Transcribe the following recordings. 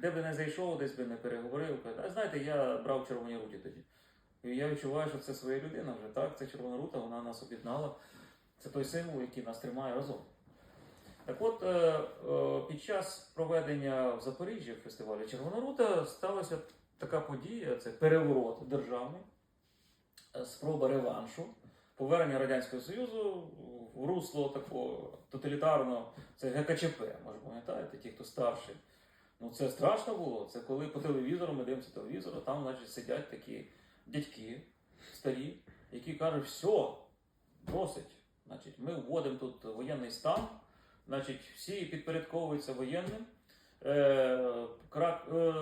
де би не зайшов, десь би не переговорив. А знаєте, я брав червоні руті тоді. І я відчуваю, що це своя людина вже, так? Це червона рута, вона нас об'єднала. Це той символ, який нас тримає разом. Так от, е, е, під час проведення в Запоріжжі фестивалю Червона рута сталася така подія: це переворот державний, е, спроба реваншу, повернення Радянського Союзу в русло такого тоталітарного, це ГКЧП, може пам'ятаєте, ті, хто старший. Ну це страшно було. Це коли по телевізору ми дивимося телевізор, там, значить, сидять такі дядьки старі, які кажуть, все, досить. Значить, ми вводимо тут воєнний стан, значить, всі підпорядковуються воєнним. Е, крак, е,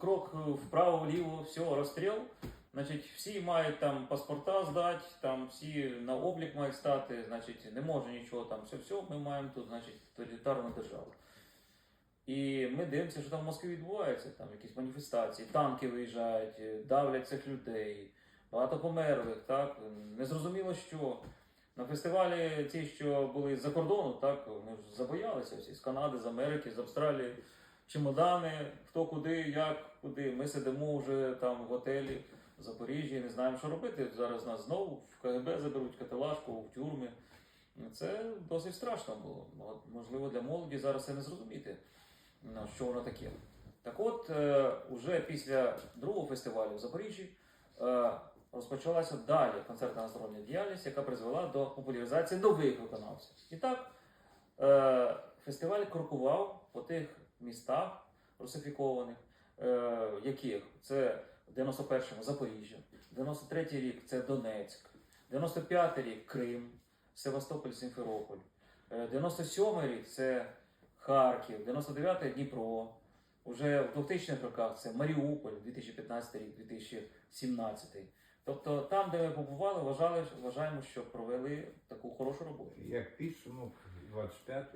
крок вправо-вліво, все, розстріл. Значить, всі мають там паспорта здати, там всі на облік мають стати, значить, не може нічого там, все, все, ми маємо тут, значить, тоталітарну державу. І ми дивимося, що там в Москві відбувається, там якісь маніфестації, танки виїжджають, е, давлять цих людей, багато померлих, так, незрозуміло що. На фестивалі ті, що були з-за кордону, так, ми ж забоялися всі з Канади, з Америки, з Австралії, чемодани, хто куди, як, куди. Ми сидимо вже там в готелі в Запоріжжі, не знаємо, що робити. Зараз нас знову в КГБ заберуть, каталажку, в тюрми. Це досить страшно було. Можливо, для молоді зараз це не зрозуміти, що воно таке. Так от, е, уже після другого фестивалю в Запоріжжі е, розпочалася далі концертна гастрольна діяльність, яка призвела до популяризації нових виконавців. І так, е, фестиваль крокував по тих містах русифікованих, яких це в 91-му Запоріжжя, 93-й рік це Донецьк, 95-й рік Крим, Севастополь, Сімферополь, е, 97-й рік це Харків, 99-й Дніпро. Уже в 2000-х роках це Маріуполь, 2015 рік, 2017. Тобто там, де ми побували, вважали, вважаємо, що провели таку хорошу роботу. Як підсумок 25